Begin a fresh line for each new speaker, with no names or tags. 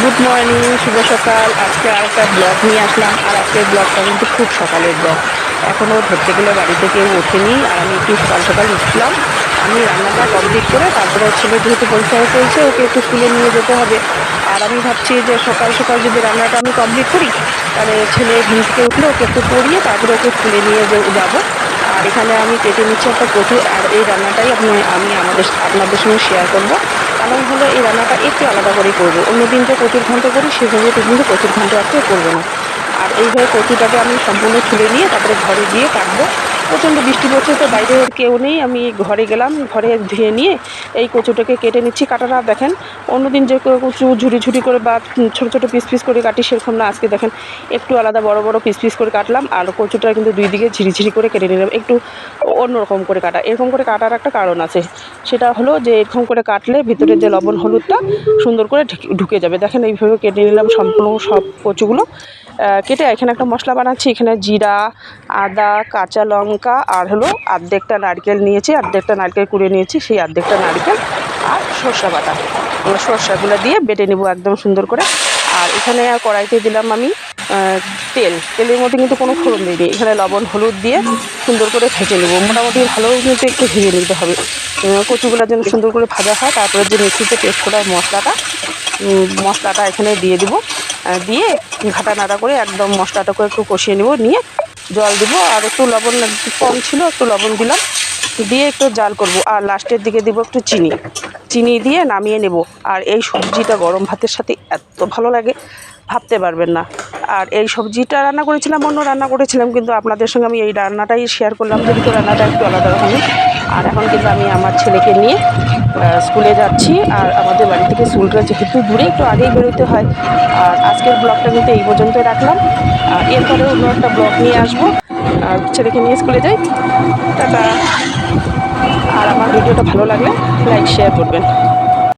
Good morning শুভ সকাল। আজকে আর একটা ব্লগ নিয়ে আসলাম। আর আজকের ব্লগটা কিন্তু খুব সকালের ব্লগ এখনও ধরতে গেলে বাড়িতে কেউ ওঠেনি আর আমি একটু সকাল সকাল উঠলাম। আমি রান্নাটা কমপ্লিট করে তারপরে ছেলে যেহেতু পরীক্ষায় চলছে, ওকে একটু স্কুলে নিয়ে যেতে হবে। আর আমি ভাবছি যে সকাল সকাল যদি রান্নাটা আমি কমপ্লিট করি, তাহলে ছেলে ঘুম থেকে উঠলে ওকে একটু পড়িয়ে তারপরে ওকে স্কুলে নিয়ে যাব। আর এখানে আমি কেটে নিচ্ছি একটা কচু আর এই রান্নাটাই আপনি, আমি আমাদের, আপনাদের সঙ্গে শেয়ার করব। কারণ হলো এই রান্নাটা একটু আলাদা করেই করব। অন্য দিন যে কচুর ঘন্ট করি, সেভাবে কিন্তু কচুর ঘন্ট আজকে করব না। আর এইভাবে কচুটাকে আমি সম্পূর্ণ ছুলে নিয়ে তারপরে ঘরে গিয়ে কাটবো। প্রচণ্ড বৃষ্টি পড়ছে, তো বাইরে কেউ নেই। আমি ঘরে গেলাম, ঘরে ধুয়ে নিয়ে এই কচুটাকে কেটে নিচ্ছি। কাটাটা দেখেন, অন্যদিন যে কচু ঝুড়ি ঝুড়ি করে বা ছোটো ছোটো পিস পিস করে কাটি, সেরকম না। আজকে দেখেন, একটু আলাদা বড় বড় পিস পিস করে কাটলাম আর কচুটা কিন্তু দুই দিকে ঝিরি ঝিরি করে কেটে নিলাম। একটু অন্যরকম করে কাটা। এরকম করে কাটার একটা কারণ আছে। সেটা হলো যে এরকম করে কাটলে ভিতরে যে লবণ হলুদটা সুন্দর করে ঢুকে যাবে। দেখেন এইভাবে কেটে নিলাম সম্পূর্ণ সব কচুগুলো। কেটে এখানে একটা মশলা বানাচ্ছি। এখানে জিরা, আদা, কাঁচা লঙ্কা আর হলো আর্ধেকটা নারকেল নিয়েছি, আর্ধেকটা নারকেল কুড়ে নিয়েছি, সেই আর্ধেকটা নারকেল আর সর্ষা বাটা। সর্ষাগুলো দিয়ে বেটে নেব একদম সুন্দর করে। আর এখানে কড়াইতে দিলাম আমি তেল। তেলের মধ্যে কিন্তু কোনো ফোড়ন দিইনি এখানে লবণ, হলুদ দিয়ে সুন্দর করে ভেজে নেব। মোটামুটি ভালো কিন্তু একটু ভেজে নিতে হবে। কচুগুলো যেন সুন্দর করে ভাজা হয়, তারপরে যে মিক্সিতে পেস্ট করা মশলাটা মশলাটা এখানে দিয়ে দিব। দিয়ে ঘাটা নাড়া করে একদম মশলাটাকে একটু কষিয়ে নেব। নিয়ে জল দিব আর একটু লবণ কম ছিল, একটু লবণ দিলাম। দিয়ে একটু জাল করব। আর লাস্টের দিকে দিব একটু চিনি। চিনি দিয়ে নামিয়ে নেব। আর এই সবজিটা গরম ভাতের সাথে এত ভালো লাগে, ভাবতে পারবেন না। আর এই সবজিটা রান্না করেছিলাম, অন্য রান্না করেছিলাম, কিন্তু আপনাদের সঙ্গে আমি এই রান্নাটাই শেয়ার করলাম, যেহেতু রান্নাটা একটু আলাদা রকমের। আর এখন কিন্তু আমি আমার ছেলেকে নিয়ে স্কুলে যাচ্ছি আর আমাদের বাড়ি থেকে স্কুলটা যেহেতু দূরে, একটু আগেই বেরোতে হয়। আর আজকের ব্লগটা কিন্তু এই পর্যন্তই রাখলাম। এরপরে অন্য একটা ব্লগ নিয়ে আসব। আর ছেলেকে নিয়ে স্কুলে যাই। টাটা। আর আমার ভিডিওটা ভালো লাগলে লাইক শেয়ার করবেন।